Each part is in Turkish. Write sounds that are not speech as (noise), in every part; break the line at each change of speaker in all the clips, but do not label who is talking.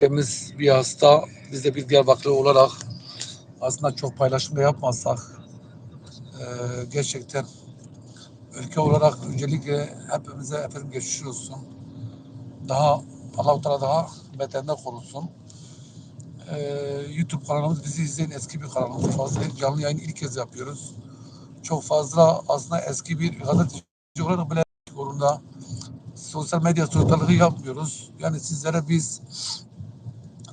Temiz bir hasta. Biz de bir Diyarbakırlı olarak aslında çok paylaşım yapmazsak eee, gerçekten ülke olarak öncelikle hepimize efendim geçmiş olsun. Daha Allah-u Teala daha beterinden korusun. Eee, YouTube kanalımız bizi izleyen eski bir kanalımız. Fazla canlı yayın ilk kez yapıyoruz. Çok fazla aslında eski bir gazeteci olarak yolunda sosyal medya sorumluluğu yapmıyoruz. Yani sizlere biz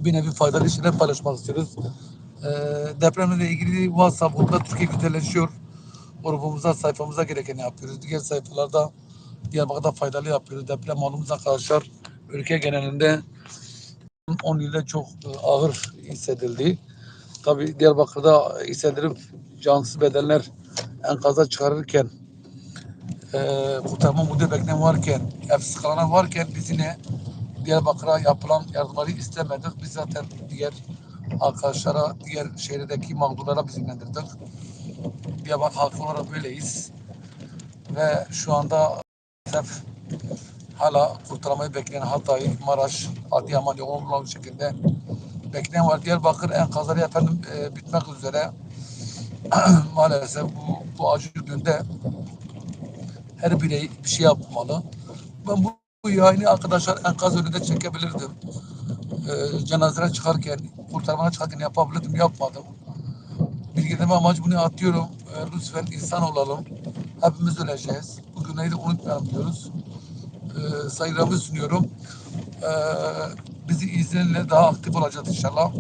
bir nevi faydalı şeyler paylaşmak istiyoruz. Ee, depremle ilgili WhatsApp grubunda Türkiye güzelleşiyor. Grubumuza, sayfamıza gerekeni yapıyoruz. Diğer sayfalarda Diyarbakır'da faydalı yapıyoruz. Deprem malumuz arkadaşlar ülke genelinde 10 yılda çok e, ağır hissedildi. Tabii Diyarbakır'da hissedilip cansız bedenler enkaza çıkarırken e, kurtarma müdür bekleyen varken, evsiz kalanlar varken biz yine Diyarbakır'a yapılan yardımları istemedik. Biz zaten diğer arkadaşlara, diğer şehirdeki mağdurlara biz yönlendirdik. Diyarbakır halkı olarak böyleyiz. Ve şu anda maalesef hala kurtarmayı bekleyen Hatay, Maraş, Adıyaman yoğun olan şekilde bekleyen var. Diyarbakır enkazları efendim e, bitmek üzere. (clears throat) maalesef bu, bu acı günde her birey bir şey yapmalı. Ben bu, bu yayını arkadaşlar enkaz önünde çekebilirdim. Ee, cenazene çıkarken, kurtarmaya çıkarken yapabilirdim, yapmadım. Bilgilenme amacı bunu atıyorum. Ee, lütfen insan olalım. Hepimiz öleceğiz. Bu günleri de unutmayalım diyoruz. Ee, saygılarımı sunuyorum. Ee, bizi izleyenler daha aktif olacağız inşallah.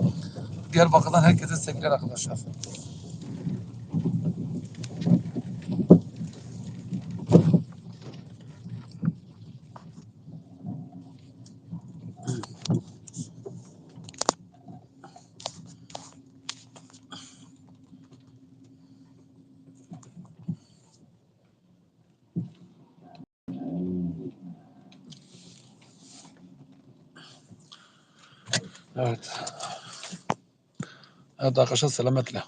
Diyarbakır'dan herkese sevgiler arkadaşlar. Evet. Evet arkadaşlar selametle.